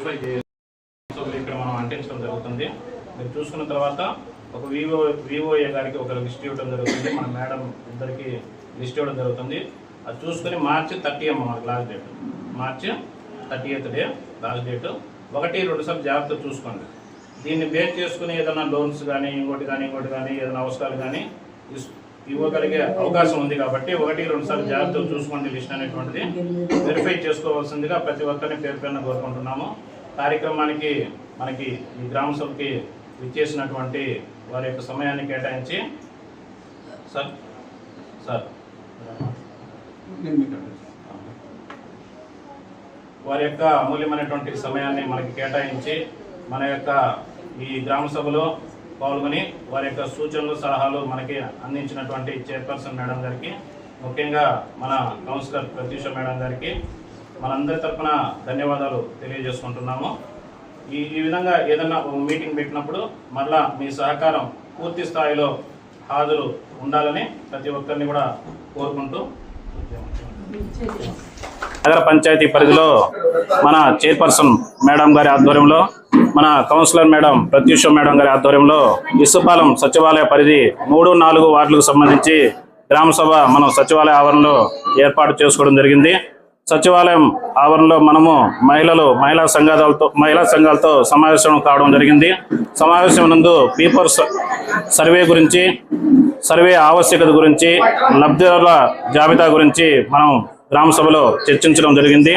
ఇక్కడ మనం అంటించడం జరుగుతుంది. మీరు చూసుకున్న తర్వాత ఒక వివో వివోఏ గారికి ఒక లిస్ట్ ఇవ్వడం జరుగుతుంది. మన మేడం ఇద్దరికి లిస్ట్ ఇవ్వడం జరుగుతుంది. అది చూసుకొని మార్చి థర్టీ అమ్మ మనకి last date March thirty eighth day last date ఒకటి రెండు సార్లు జాగ్రత్త చూసుకోండి. దీన్ని బేస్ చేసుకుని ఏదైనా లోన్స్ కానీ ఇంకోటి కానీ ఇంకోటి కానీ ఏదైనా అవసరాలు కానీ ఇవ్వగలిగే అవకాశం ఉంది కాబట్టి ఒకటి రెండు సార్లు జాగ్రత్తగా చూసుకోండి లిస్ట్ అనేటువంటిది. వెరిఫై చేసుకోవాల్సిందిగా ప్రతి ఒక్కరిని పేరు పేరున కోరుకుంటున్నాము. కార్యక్రమానికి మనకి ఈ గ్రామ సభకి విచ్చేసినటువంటి వారి యొక్క సమయాన్ని కేటాయించి సార్ సార్. వారి యొక్క అమూల్యమైనటువంటి సమయాన్ని మనకి కేటాయించి మన యొక్క ఈ గ్రామ సభలో పాల్గొని వారి యొక్క సూచనలు సలహాలు మనకి అందించినటువంటి చైర్పర్సన్ మేడం గారికి ముఖ్యంగా మన కౌన్సిలర్ ప్రత్యూష మేడం గారికి మనందరి తరఫున ధన్యవాదాలు తెలియజేసుకుంటున్నాము. ఈ ఈ విధంగా ఏదన్నా ఒక మీటింగ్ పెట్టినప్పుడు మరలా మీ సహకారం పూర్తి స్థాయిలో హాజరు ఉండాలని ప్రతి ఒక్కరిని కూడా కోరుకుంటూ నగర పంచాయతీ పరిధిలో మన చైర్పర్సన్ మేడం గారి ఆధ్వర్యంలో మన కౌన్సిలర్ మేడం ప్రత్యూష మేడం గారి ఆధ్వర్యంలో ఇసుపాలెం సచివాలయ పరిధి మూడు నాలుగు వార్డులకు సంబంధించి గ్రామసభ మనం సచివాలయ ఆవరణలో ఏర్పాటు చేసుకోవడం జరిగింది. సచివాలయం ఆవరణలో మనము మహిళలు మహిళా సంఘాలతో మహిళా సంఘాలతో సమావేశం కావడం జరిగింది. సమావేశం నందు పీపర్ సర్వే గురించి సర్వే ఆవశ్యకత గురించి లబ్ధిదారుల జాబితా గురించి మనం గ్రామ సభలో చర్చించడం జరిగింది.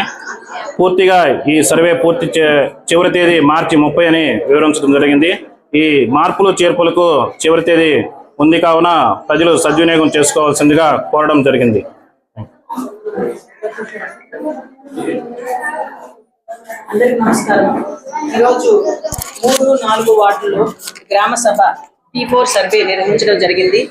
పూర్తిగా ఈ సర్వే పూర్తి చే- చివరి తేదీ మార్చి ముప్పై అని వివరించడం జరిగింది. ఈ మార్పులు చేర్పులకు చివరి తేదీ ఉంది కావున ప్రజలు సద్వినియోగం చేసుకోవాల్సిందిగా కోరడం జరిగింది. అందరికి నమస్కారం. ఈరోజు మూడు నాలుగు వార్డుల్లో గ్రామ సభ పీ ఫోర్ సర్వే నిర్వహించడం జరిగింది.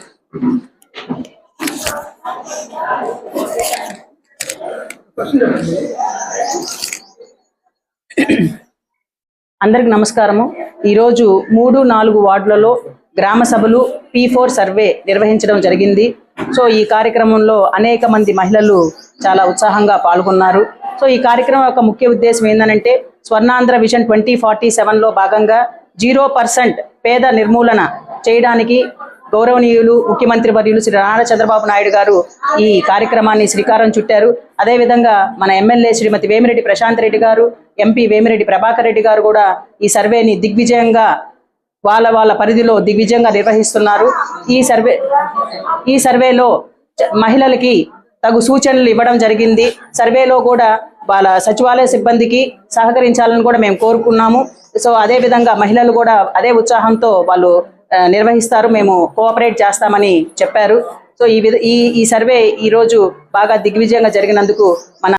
అందరికి నమస్కారము. ఈరోజు మూడు నాలుగు వార్డులలో గ్రామ సభలు పీ ఫోర్ సర్వే నిర్వహించడం జరిగింది. సో ఈ కార్యక్రమంలో అనేక మంది మహిళలు చాలా ఉత్సాహంగా పాల్గొన్నారు. సో ఈ కార్యక్రమం యొక్క ముఖ్య ఉద్దేశం ఏంటంటే స్వర్ణాంధ్ర విజన్ ట్వంటీ ఫార్టీ సెవెన్లో భాగంగా జీరో పర్సెంట్ పేద నిర్మూలన చేయడానికి గౌరవనీయులు ముఖ్యమంత్రి వర్యులు శ్రీ నారా చంద్రబాబు నాయుడు గారు ఈ కార్యక్రమాన్ని శ్రీకారం చుట్టారు. అదేవిధంగా మన ఎమ్మెల్యే శ్రీమతి వేమిరెడ్డి ప్రశాంత్ రెడ్డి గారు ఎంపీ వేమిరెడ్డి ప్రభాకర్ రెడ్డి గారు కూడా ఈ సర్వేని దిగ్విజయంగా వాళ్ళ వాళ్ళ పరిధిలో దిగ్విజయంగా నిర్వహిస్తున్నారు. ఈ సర్వే ఈ సర్వేలో మహిళలకి తగు సూచనలు ఇవ్వడం జరిగింది. సర్వేలో కూడా వాళ్ళ సచివాలయ సిబ్బందికి సహకరించాలని కూడా మేము కోరుకున్నాము. సో అదే విధంగా మహిళలు కూడా అదే ఉత్సాహంతో వాళ్ళు నిర్వహిస్తారు. మేము కోఆపరేట్ చేస్తామని చెప్పారు. సో ఈ ఈ ఈ సర్వే ఈ రోజు బాగా దిగ్విజయంగా జరిగినందుకు మన